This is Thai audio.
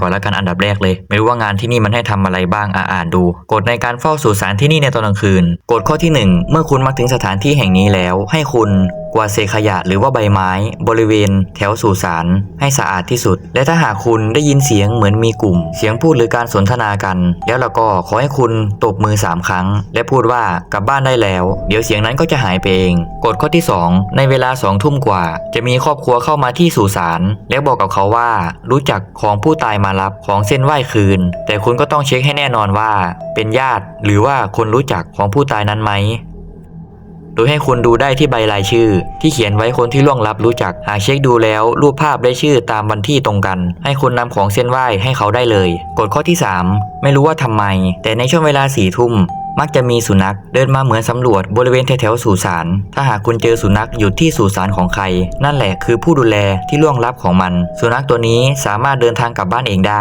ก่อนละกันอันดับแรกเลย ไม่รู้ว่างานที่นี่มันให้ทำอะไรบ้างอ่าอ่านดู กฎในการเฝ้าสุสานที่นี่ในตอนกลางคืน กฎข้อที่หนึ่งเมื่อคุณมาถึงสถานที่แห่งนี้แล้ว ให้คุณ วาดเศษขยะหรือว่าใบไม้ บริเวณ แถวสุสานให้สะอาดที่สุด และถ้าหากคุณได้ยินเสียงเหมือนมีกลุ่ม เสียงพูดหรือการสนทนากัน แล้วเราก็ขอให้คุณตบมือสามครั้ง และพูดว่ากลับบ้านได้แล้ว เดี๋ยวเสียงนั้นก็จะหายไปเองกฎข้อที่สองในเวลาสองทุ่มกว่า จะมีครอบครัวเข้ามาที่สุสานแล้วบอกกับเขาว่า รู้จักของผู้ตายมารับของเส้นไหว้คืน แต่คุณก็ต้องเช็คให้แน่นอนว่า เป็นญาติหรือว่าคนรู้จักของผู้ตายนั้นไหม โดยให้คุณดูได้ที่ใบรายชื่อ ที่เขียนไว้คนที่ล่วงลับรู้จัก หากเช็คดูแล้ว รูปภาพได้ชื่อตามวันที่ตรงกัน ให้คุณนำของเส้นไหว้ให้เขาได้เลย กฎข้อที่ 3 ไม่รู้ว่าทำไม แต่ในช่วงเวลาสี่ทุ่มมักจะมีสุนัขเดินมาเหมือนสำรวจบริเวณแถวๆสุสาน ถ้าหากคุณเจอสุนัขอยู่ที่สุสานของใคร นั่นแหละคือผู้ดูแลที่ล่วงลับของมัน สุนัขตัวนี้สามารถเดินทางกลับบ้านเองได้